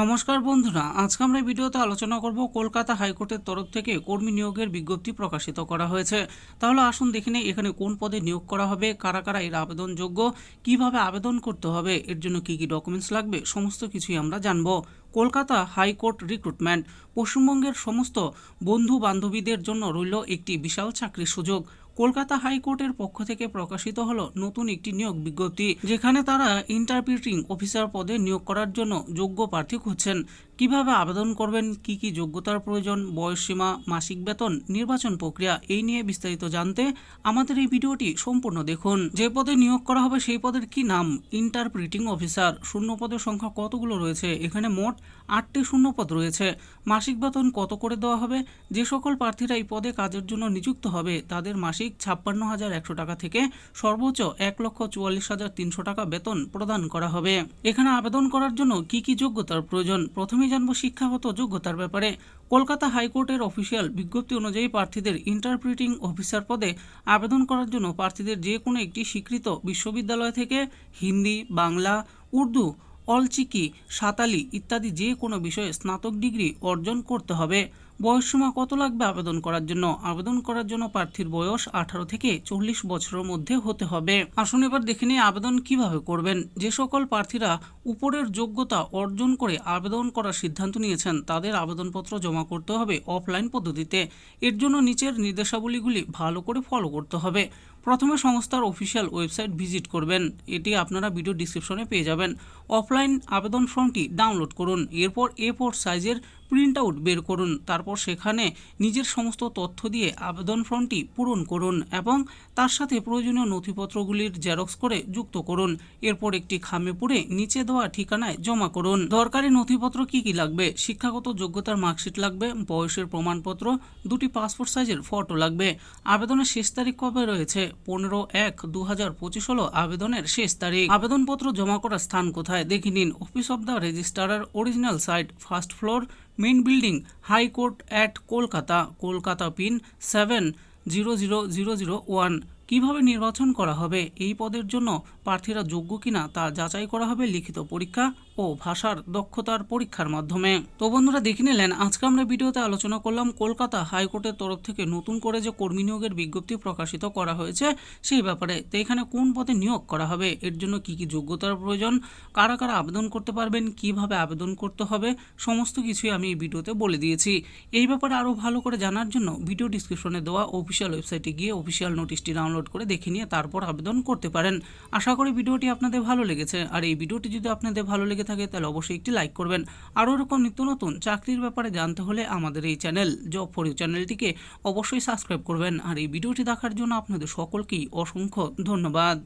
নমস্কার বন্ধুরা, আজকে আমরা ভিডিওতে আলোচনা করব কলকাতা হাইকোর্টের তরফ থেকে কর্মী নিয়োগের বিজ্ঞপ্তি প্রকাশিত করা হয়েছে। তাহলে আসুন দেখে নিই এখানে কোন পদে নিয়োগ করা হবে, কারা কারা এর আবেদনযোগ্য, কীভাবে আবেদন করতে হবে, এর জন্য কি কি ডকুমেন্টস লাগবে, সমস্ত কিছুই আমরা জানব। কলকাতা হাইকোর্ট রিক্রুটমেন্ট পশ্চিমবঙ্গের সমস্ত বন্ধু বান্ধবীদের জন্য রইল একটি বিশাল চাকরির সুযোগ। কলকাতা হাইকোর্টের পক্ষ থেকে প্রকাশিত হল নতুন একটি নিয়োগ বিজ্ঞপ্তি, যেখানে তারা ইন্টারপ্রিটিং অফিসার পদে নিয়োগ করার জন্য যোগ্য প্রার্থী খুঁজছেন। কীভাবে আবেদন করবেন, কি কি যোগ্যতার প্রয়োজন বয়সসীমা মাসিক বেতন, নির্বাচন প্রক্রিয়া, এই নিয়ে বিস্তারিত জানতে আমাদের এই ভিডিওটি সম্পূর্ণ দেখুন। যে পদে নিয়োগ করা হবে সেই পদের কি নাম? ইন্টারপ্রিটিং অফিসার শূন্য পদের সংখ্যা কতগুলো রয়েছে? এখানে মোট আটটি শূন্য পদ রয়েছে। মাসিক বেতন কত করে দেওয়া হবে? যে সকল প্রার্থীরা এই পদে কাজের জন্য নিযুক্ত হবে, তাদের মাসিক ছাপ্পান্ন হাজার একশো টাকা থেকে সর্বোচ্চ এক লক্ষ চুয়াল্লিশ হাজার তিনশো টাকা বেতন প্রদান করা হবে। এখানে আবেদন করার জন্য কি কি যোগ্যতার প্রয়োজন? প্রথমেই জানব শিক্ষাগত যোগ্যতার ব্যাপারে। কলকাতা হাইকোর্টের অফিসিয়াল বিজ্ঞপ্তি অনুযায়ী প্রার্থীদের ইন্টারপ্রিটিং অফিসার পদে আবেদন করার জন্য প্রার্থীদের যে কোনো একটি স্বীকৃত বিশ্ববিদ্যালয় থেকে হিন্দি, বাংলা, উর্দু, অলচিকি, সাঁতালি ইত্যাদি যে কোনো বিষয়ে স্নাতক ডিগ্রি অর্জন করতে হবে। বয়সসীমা কত লাগবে আবেদন করার জন্য? আবেদন করার জন্য প্রার্থীর বয়স আঠারো থেকে চল্লিশ বছরের মধ্যে হতে হবে। আসুন এবার দেখে নিয়ে আবেদন কীভাবে করবেন। যে সকল প্রার্থীরা উপরের যোগ্যতা অর্জন করে আবেদন করার সিদ্ধান্ত নিয়েছেন, তাদের আবেদনপত্র জমা করতে হবে অফলাইন পদ্ধতিতে। এর জন্য নিচের নির্দেশাবলীগুলি ভালো করে ফলো করতে হবে। প্রথমে সংস্থার অফিসিয়াল ওয়েবসাইট ভিজিট করবেন। এটি আপনারা ভিডিও ডিসক্রিপশনে পেয়ে যাবেন। অফলাইন আবেদন ফর্মটি ডাউনলোড করুন। এরপর এ ফোর সাইজের প্রিন্ট আউট বের করুন। তারপর সেখানে নিজের সমস্ত তথ্য দিয়ে আবেদন ফর্মটি পূরণ করুন এবং তার সাথে প্রয়োজনীয় নথিপত্রগুলির জেরক্স করে যুক্ত করুন। এরপর একটি খামে পুড়ে নিচে দেওয়া ঠিকানায় জমা করুন। দরকারি নথিপত্র কি কি লাগবে? শিক্ষাগত যোগ্যতার মার্কশিট লাগবে, বয়সের প্রমাণপত্র, দুটি পাসপোর্ট সাইজের ফটো লাগবে। আবেদনের শেষ তারিখ কবে রয়েছে? পনেরো এক দু হাজার পঁচিশ হলো আবেদনের শেষ তারিখ। আবেদনপত্র জমা করার স্থান কোথায় দেখে নিন। Office of the registrar original side, first floor main building, high court at Kolkata Kolkata pin seven zero zero zero zero one. কীভাবে নির্বাচন করা হবে, এই পদের জন্য প্রার্থীরা যোগ্য কিনা তা যাচাই করা হবে লিখিত পরীক্ষা ও ভাষার দক্ষতার পরীক্ষার মাধ্যমে। তো বন্ধুরা, দেখে নিলেন, আজকে আমরা ভিডিওতে আলোচনা করলাম কলকাতা হাইকোর্টের তরফ থেকে নতুন করে যে কর্মী নিয়োগের বিজ্ঞপ্তি প্রকাশিত করা হয়েছে, সেই ব্যাপারে। তো এখানে কোন পদে নিয়োগ করা হবে, এর জন্য কি কি যোগ্যতার প্রয়োজন, কারা কারা আবেদন করতে পারবেন, কীভাবে আবেদন করতে হবে, সমস্ত কিছুই আমি এই ভিডিওতে বলে দিয়েছি। এই ব্যাপারে আরও ভালো করে জানার জন্য ভিডিও ডিসক্রিপশনে দেওয়া অফিসিয়াল ওয়েবসাইটে গিয়ে অফিসিয়াল নোটিশটি ডাউনলোড করে দেখে নিয়ে তারপর আবেদন করতে পারেন। আশা করি ভিডিওটি আপনাদের ভালো লেগেছে। আর এই ভিডিওটি যদি আপনাদের ভালো লেগে থাকে, তাহলে অবশ্যই একটি লাইক করবেন। আরও এরকম নিত্য নতুন চাকরির ব্যাপারে জানতে হলে আমাদের এই চ্যানেল জব ফর ইউ চ্যানেলটিকে অবশ্যই সাবস্ক্রাইব করবেন। আর এই ভিডিওটি দেখার জন্য আপনাদের সকলকেই অসংখ্য ধন্যবাদ।